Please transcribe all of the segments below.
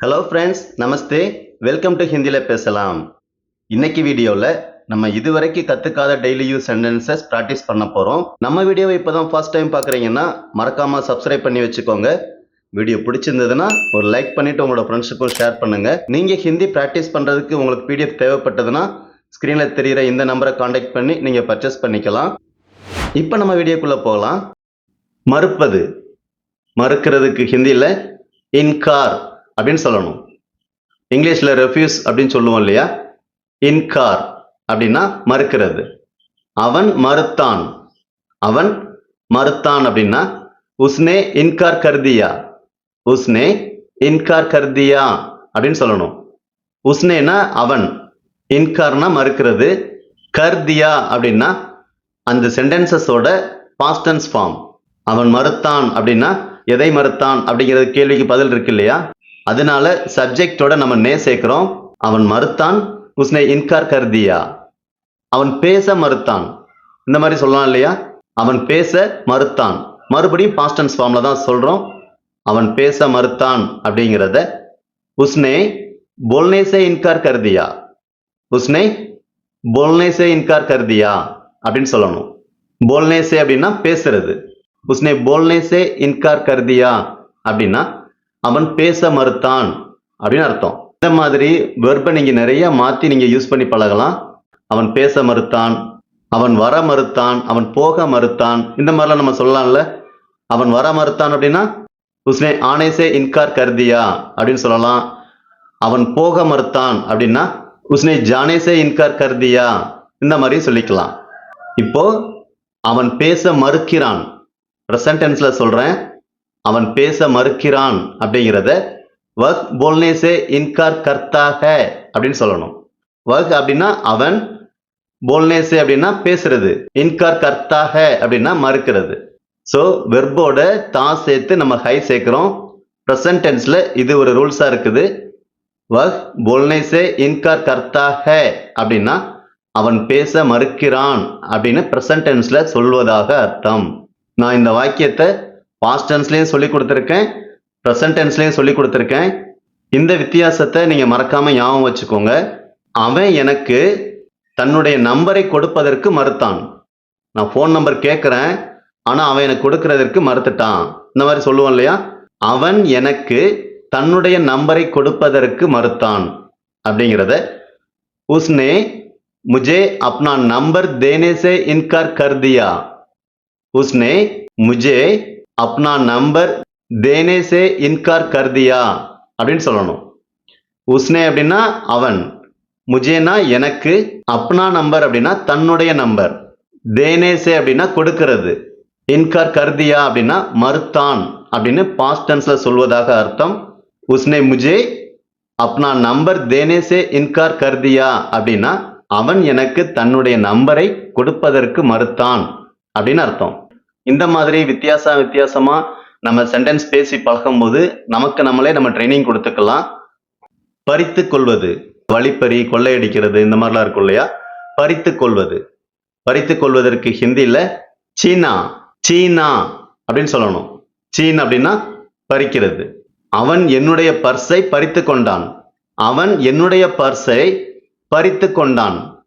Hello friends Namaste welcome to ஹிந்தியில் பேசலாம். இன்னைக்கு வீடியோவில் நம்ம இதுவரைக்கும் கற்றுக்காத டெய்லி யூஸ் சென்டென்சஸ் ப்ராக்டிஸ் பண்ண போகிறோம் நம்ம வீடியோவை இப்போ தான் ஃபர்ஸ்ட் டைம் பார்க்குறீங்கன்னா மறக்காமல் சப்ஸ்கிரைப் பண்ணி வச்சுக்கோங்க. வீடியோ பிடிச்சிருந்ததுன்னா ஒரு லைக் பண்ணிவிட்டு உங்களோட ஃப்ரெண்ட்ஸுக்கும் ஷேர் பண்ணுங்கள் நீங்கள் ஹிந்தி ப்ராக்டிஸ் பண்ணுறதுக்கு உங்களுக்கு பிடிஎஃப் தேவைப்பட்டதுன்னா ஸ்க்ரீனில் தெரிகிற இந்த நம்பரை காண்டாக்ட் பண்ணி நீங்கள் பர்ச்சேஸ் பண்ணிக்கலாம். இப்போ நம்ம வீடியோக்குள்ளே போகலாம். மறுப்பது. மறுக்கிறதுக்கு ஹிந்தியில் இன்கார் அப்படின்னு சொல்லணும். இங்கிலீஷில் ரெஃப்யூஸ் அப்படின்னு சொல்லுவோம் இல்லையா? இன்கார் அப்படின்னா மறுக்கிறது. அவன் மறுத்தான். அவன் மறுத்தான் அப்படின்னா உஸ்னே இன்கார் கர்தியா? உஸ்னே இன்கார் கர்தியா? அப்படின்னு சொல்லணும். உஸ்னேனா அவன். இன்கார்னா மறுக்கிறது. கர்தியா அப்படின்னா அந்த சென்டென்சஸோட பாஸ்டன்ஸ் ஃபார்ம் அவன் மறுத்தான் அப்படின்னா எதை மறுத்தான்? அப்படிங்கிறது கேள்விக்கு பதில் இருக்கு இல்லையா? அதனால சப்ஜெக்டோட நம்ம நே சேர்க்கிறோம். அவன் மறுத்தான் உஸ்னை இன்கார் கருதியா. அவன் பேச மறுத்தான். இந்த மாதிரி சொல்லலாம் இல்லையா? அவன் பேச மறுத்தான். மறுபடியும் பாஸ்டன்ஸ் ஃபார்ம்ல தான் சொல்றோம். அவன் பேச மறுத்தான் அப்படிங்கிறத உஸ்னே போல்னேசே இன்கார் கருதியா. உஸ்னே போல்னேசே இன்கார் கருதியா அப்படின்னு சொல்லணும். போல்னேசே அப்படின்னா பேசுறது. உஸ்னே போல்னேசே இன்கார் கருதியா அப்படின்னா அவன் பேச மறுத்தான் அப்படின்னு அர்த்தம். இந்த மாதிரி வெர்பை நீங்கள் நிறைய மாற்றி நீங்கள் யூஸ் பண்ணி பழகலாம். அவன் பேச மறுத்தான் அவன் வர மறுத்தான் அவன் போக மறுத்தான். இந்த மாதிரிலாம் நம்ம சொல்லலாம்ல. அவன் வர மறுத்தான் அப்படின்னா உஸ்னே ஆனேசே இன்கார் கருதியா அப்படின்னு சொல்லலாம். அவன் போக மறுத்தான் அப்படின்னா உஸ்னே ஜானேசே இன்கார் கருதியா இந்த மாதிரி சொல்லிக்கலாம். இப்போ அவன் பேச மறுக்கிறான். ப்ரெசன்டென்ஸில் சொல்கிறேன் அவன் பேச மறுக்கிறான் அப்படிங்கிறத வக் போல்னேசே இன்கார் கர்த்தாக அப்படின்னு சொல்லணும். வக் அப்படின்னா அவன் போல்னேசே அப்படின்னா பேசுறது. இன்கார் கர்த்தாக அப்படின்னா மறுக்கிறது. ஸோ வெர்போட தா சேர்த்து நம்ம ஹை சேர்க்கிறோம். ப்ரெசன்ட் டென்ஸில் இது ஒரு ரூல்ஸாக இருக்குது. வக் போல்னேசே இன்கார் கர்த்தாக அப்படின்னா அவன் பேச மறுக்கிறான் அப்படின்னு ப்ரெசன்ட் சொல்வதாக அர்த்தம். நான் இந்த வாக்கியத்தை பாஸ்ட் டென்ஸ்லேயும் சொல்லி கொடுத்துருக்கேன் ப்ரெசன்ட் டென்ஸ்லேயும் சொல்லி கொடுத்துருக்கேன். இந்த வித்தியாசத்தை நீங்கள் மறக்காமல் ஞாபகம் வச்சுக்கோங்க. அவன் எனக்கு தன்னுடைய நம்பரை கொடுப்பதற்கு மறுத்தான். நான் ஃபோன் நம்பர் கேட்குறேன் ஆனால் அவன் எனக்கு கொடுக்கறதற்கு மறுத்துட்டான். இந்த மாதிரி சொல்லுவான் இல்லையா? அவன் எனக்கு தன்னுடைய நம்பரை கொடுப்பதற்கு மறுத்தான் அப்படிங்கிறத. உஸ்னே முஜே அப்னா நம்பர் தேனே சே இன்கார் கர் தியா உஸ்னே முஜே அப்னா நம்பர் தேனே சே இன்கார் கர்தியா அப்படின்னு சொல்லணும். உஸ்னே அப்படின்னா அவன் முஜேனா எனக்கு அப்னா நம்பர் அப்படின்னா தன்னுடைய நம்பர் தேனேசே அப்படின்னா கொடுக்கிறது இன்கார் கர்தியா அப்படின்னா மறுத்தான் அப்படின்னு பாஸ்ட் சொல்வதாக அர்த்தம். உஸ்னே முஜே அப்னா நம்பர் தேனேசே இன்கார் கர்தியா அப்படின்னா அவன் எனக்கு தன்னுடைய நம்பரை கொடுப்பதற்கு மறுத்தான் அப்படின்னு அர்த்தம். இந்த மாதிரி வித்தியாச வித்தியாசமா நம்ம சென்டென்ஸ் பேசி பழகும்போது நமக்கு நம்மளே நம்ம ட்ரைனிங் கொடுத்துக்கலாம். பறித்து கொள்வது வழிப்பறி கொள்ளையடிக்கிறது இந்த மாதிரிலாம் இருக்கும் இல்லையா? பறித்து கொள்வது. பறித்து கொள்வதற்கு ஹிந்தியில சீனா சீனா அப்படின்னு சொல்லணும். சீன் அப்படின்னா பறிக்கிறது. அவன் என்னுடைய பர்ஸை பறித்து கொண்டான். அவன் என்னுடைய பர்ஸை பறித்து கொண்டான்.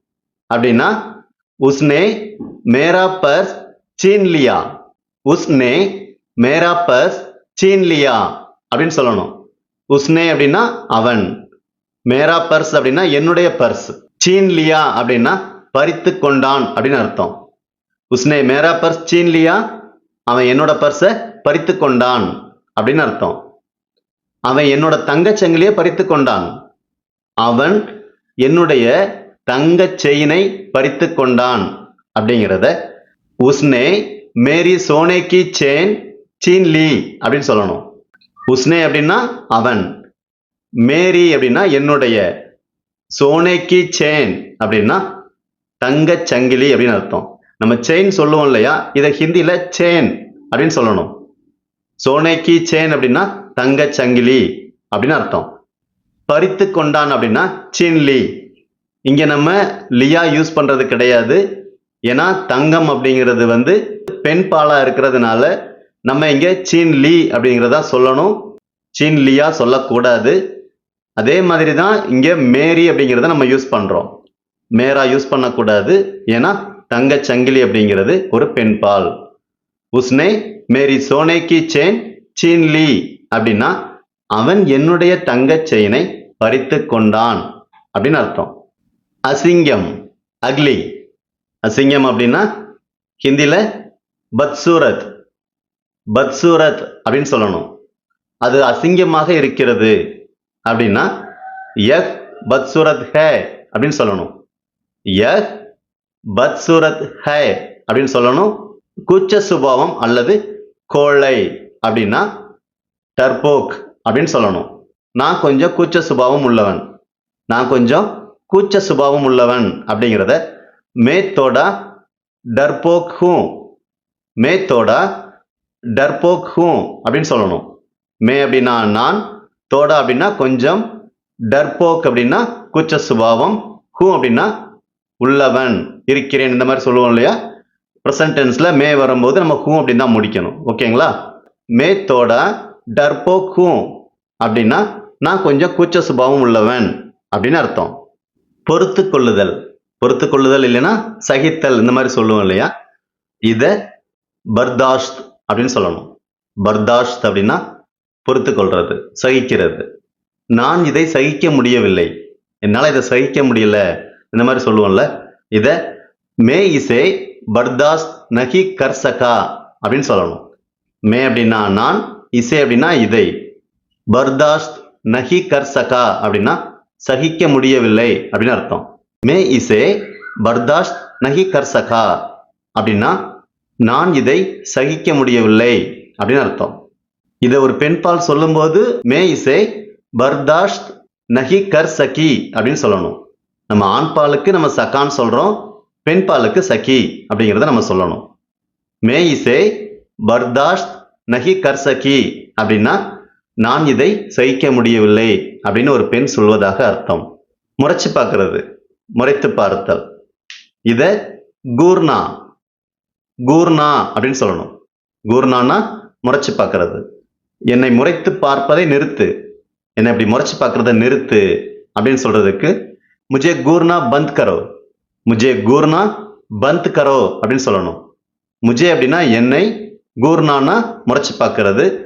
அப்படின்னா உஸ்னே மேரா பர்ஸ் சீன் லியா உஸ்னே மேரா பர்ஸ் சீன் லியா அப்படின்னு சொல்லணும். உஸ்னே அப்படின்னா அவன். மேரா பர்ஸ் அப்படின்னா என்னுடைய பர்ஸ். சீன் லியா அப்படின்னா பறித்து கொண்டான் அப்படின்னு அர்த்தம். உஸ்னே மேரா பர்ஸ் சீன் லியா அவன் என்னோட பர்ஸை பறித்து கொண்டான் அப்படின்னு அர்த்தம். அவன் என்னோட தங்கச்சங்கிலியை பறித்து கொண்டான். அவன் என்னுடைய தங்கச் செயினை பறித்து கொண்டான் அப்படிங்கிறத உஸ்னே மேரி சோனே கி சேன் சீன் லீ அப்படின்னு சொல்லணும். உஸ்னே அப்படின்னா அவன். மேரி அப்படின்னா என்னுடைய. சோனே கி சேன் அப்படின்னா தங்கச் சங்கிலி அப்படின்னு அர்த்தம். நம்ம செயின் சொல்லுவோம் இல்லையா? இதை ஹிந்தியில சேன் அப்படின்னு சொல்லணும். சோனே கி சேன் அப்படின்னா தங்க சங்கிலி அப்படின்னு அர்த்தம். பறித்து கொண்டான் அப்படின்னா சீன்லி இங்க நம்ம லியா யூஸ் பண்றது கிடையாது. ஏன்னா தங்கம் அப்படிங்கிறது வந்து பெண் பாலா இருக்கிறதுனால நம்ம இங்க சீன் லீ அப்படிங்கிறதா சொல்லணும். சீன் லியா சொல்லக்கூடாது. அதே மாதிரி தான் இங்கே மேரி அப்படிங்கிறத நம்ம யூஸ் பண்ணுறோம் மேரா யூஸ் பண்ணக்கூடாது. ஏன்னா தங்கச் சங்கிலி அப்படிங்கிறது ஒரு பெண் பால். உஸ்னே மேரி சோனேக்கி செயின் சீன் லீ அப்படின்னா அவன் என்னுடைய தங்கச் செயினை பறித்து கொண்டான் அப்படின்னு அர்த்தம். அசிங்கம் அக்லி. அசிங்கம் அப்படின்னா ஹிந்தியில் பத்சூரத். பத்சூரத் அப்படின்னு சொல்லணும். அது அசிங்கமாக இருக்கிறது அப்படின்னா எஃப் பத்சூரத் ஹே அப்படின்னு சொல்லணும். யக் பத்சூரத் ஹே அப்படின்னு சொல்லணும். கூச்ச சுபாவம் அல்லது கோழை அப்படின்னா டர்போக் அப்படின்னு சொல்லணும். நான் கொஞ்சம் கூச்ச சுபாவம் உள்ளவன். நான் கொஞ்சம் கூச்ச சுபாவம் உள்ளவன் அப்படிங்கிறத மேத்தோட டர்போக் ஹூ. மேத்தோட டர்போக் ஹூ அப்படின்னு சொல்லணும். மே அப்படின்னா நான் தோடா அப்படின்னா கொஞ்சம் டர்போக் அப்படின்னா கூச்ச சுபாவம் ஹூ அப்படின்னா உள்ளவன் இருக்கிறேன் இந்த மாதிரி சொல்லுவோம் இல்லையா? ப்ரெசன்டென்ஸில் மே வரும்போது நம்ம ஹூ அப்படின்னு தான் முடிக்கணும். ஓகேங்களா? மே டர்போக் ஹூ அப்படின்னா நான் கொஞ்சம் கூச்ச சுபாவம் உள்ளவன் அப்படின்னு அர்த்தம். பொறுத்து கொள்ளுதல். பொறுத்து கொள்ளுதல் இல்லைன்னா சகித்தல் இந்த மாதிரி சொல்லுவோம் இல்லையா? இதை பர்தாஷ்த் அப்படின்னு சொல்லணும். பர்தாஷ்த் அப்படின்னா பொறுத்து கொள்றது சகிக்கிறது. நான் இதை சகிக்க முடியவில்லை. என்னால் இதை சகிக்க முடியல. இந்த மாதிரி சொல்லுவோம்ல. இதை மே இசை பர்தாஸ்த் நகி கர்சகா அப்படின்னு சொல்லணும். மே அப்படின்னா நான் இசை அப்படின்னா இதை. பர்தாஸ்த் நகி கர்சகா அப்படின்னா சகிக்க முடியவில்லை அப்படின்னு அர்த்தம். மே இசே பர்தாஸ்த் நகி கர்சகா அப்படின்னா நான் இதை சகிக்க முடியவில்லை அப்படின்னு அர்த்தம். இதை ஒரு பெண்பால் சொல்லும்போது மே இசை பர்தாஷ்த் நகி கர் சகி அப்படின்னு சொல்லணும். நம்ம ஆண்பாலுக்கு நம்ம சகான்னு சொல்றோம் பெண்பாலுக்கு சகி அப்படிங்கிறத நம்ம சொல்லணும். மே இசை பர்தாஷ்த் நகி கர் சகி அப்படின்னா நான் இதை சகிக்க முடியவில்லை அப்படின்னு ஒரு பெண் சொல்வதாக அர்த்தம். முறைச்சு பார்க்கறது. முறைத்து பார்த்தல். இதை கூர்ணா. கூர்ணா அப்படின்னு சொல்லணும். கூர்ணானா முறைச்சு பார்க்கறது. என்னை முறைத்து பார்ப்பதை நிறுத்து. என்னை இப்படி முறைச்சு பார்க்கறத நிறுத்து அப்படின்னு சொல்றதுக்கு முஜே கூர்னா பந்த் கரோ. முஜே கூர்னா பந்த் கரோ அப்படின்னு சொல்லணும். முஜே அப்படின்னா என்னை கூர்னானா முறைச்சு பார்க்கறது.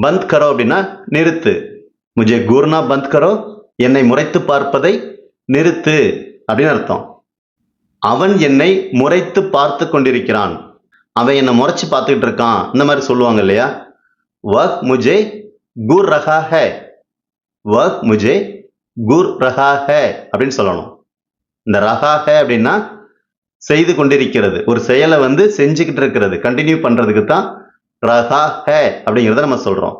பந்த் கரோ அப்படின்னா நிறுத்து. முஜே கூர்னா பந்த் கரோ என்னை முறைத்து பார்ப்பதை நிறுத்து. அப்படின்னு அர்த்தம். அவன் என்னை முறைத்து பார்த்து கொண்டிருக்கிறான். அவன் என்னை முறைச்சு பார்த்துக்கிட்டு இருக்கான். இந்த மாதிரி சொல்லுவாங்க இல்லையா? வக் முஜே குர் ரகா ஹே. வக் முஜே குர் ரகா ஹே அப்படின்னு சொல்லணும். இந்த ரகா ஹே அப்படின்னா செய்து கொண்டிருக்கிறது. ஒரு செயலை வந்து செஞ்சுக்கிட்டு இருக்கிறது. கண்டினியூ பண்றதுக்கு தான் ரகா ஹே அப்படிங்கிறத நம்ம சொல்றோம்.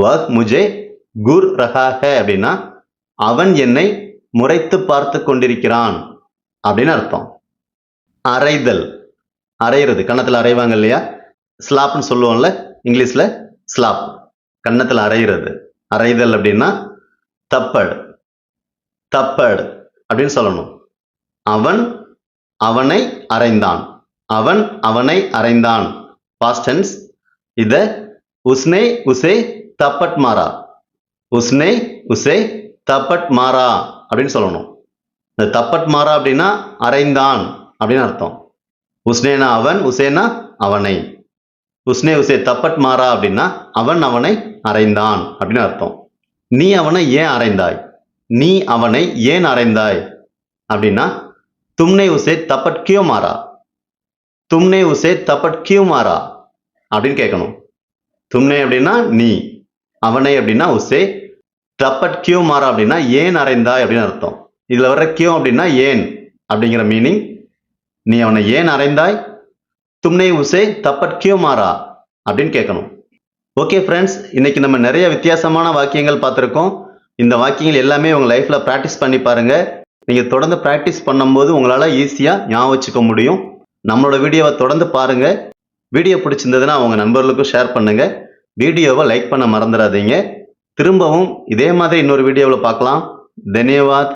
வக் முஜே குர் ரகா ஹே அப்படின்னா அவன் என்னை முறைத்து பார்த்து கொண்டிருக்கிறான் அப்படின்னு அர்த்தம். அரைதல். அரைகிறது கன்னத்தில் அரைவாங்க இல்லையா? ஸ்லாப்னு சொல்லுவோம்ல இங்கிலீஷில் ஸ்லாப் கன்னத்தில் அரைகிறது அரைதல் அப்படின்னா தப்படு. தப்படு அப்படின்னு சொல்லணும். அவன் அவனை அரைந்தான். அவன் அவனை அரைந்தான். பாஸ்டன்ஸ் இத உஸ்னே உசே தப்பட் மாறா உஸ்னே உசே தப்பட் மாறா அப்படின்னு சொல்லணும். இந்த தப்பட் மாறா அப்படின்னா அரைந்தான் அப்படின்னு அர்த்தம். உஸ்னேனா அவன் உசேனா அவனை. உஸ்னே உசே தப்பட் மாறா அப்படின்னா அவன் அவனை அரைந்தான் அப்படின்னு அர்த்தம். நீ அவனை ஏன் அரைந்தாய்? நீ அவனை ஏன் அரைந்தாய்? அப்படின்னா தும்னே உசே தப்பட் கியோ மாறா. தும்னே உசே தப்பட் கியூ மாறா அப்படின்னு கேட்கணும். தும்னே அப்படின்னா நீ அவனை அப்படின்னா உசே தப்பட் கியூ மாறா அப்படின்னா ஏன் அறைந்தாய் அப்படின்னு அர்த்தம். இதில் வர்ற கியூ அப்படின்னா ஏன் அப்படிங்கிற மீனிங் நீ அவனை ஏன் அறைந்தாய் தும்னே உசே தப்பட் கியூ மாறா அப்படின்னு கேட்கணும். ஓகே ஃப்ரெண்ட்ஸ் இன்னைக்கு நம்ம நிறைய வித்தியாசமான வாக்கியங்கள் பார்த்துருக்கோம். இந்த வாக்கியங்கள் எல்லாமே உங்கள் லைஃப்பில் ப்ராக்டிஸ் பண்ணி பாருங்கள் நீங்கள் தொடர்ந்து ப்ராக்டிஸ் பண்ணும்போது உங்களால் ஈஸியாக ஞாபகம் வச்சுக்க முடியும். நம்மளோட வீடியோவை தொடர்ந்து பாருங்கள் வீடியோ பிடிச்சிருந்ததுன்னா உங்கள் நண்பர்களுக்கும் ஷேர் பண்ணுங்கள் வீடியோவை லைக் பண்ண மறந்துடாதீங்க. திரும்பவும் இதே மாதிரி இன்னொரு வீடியோவில் பார்க்கலாம். தன்யவாத்.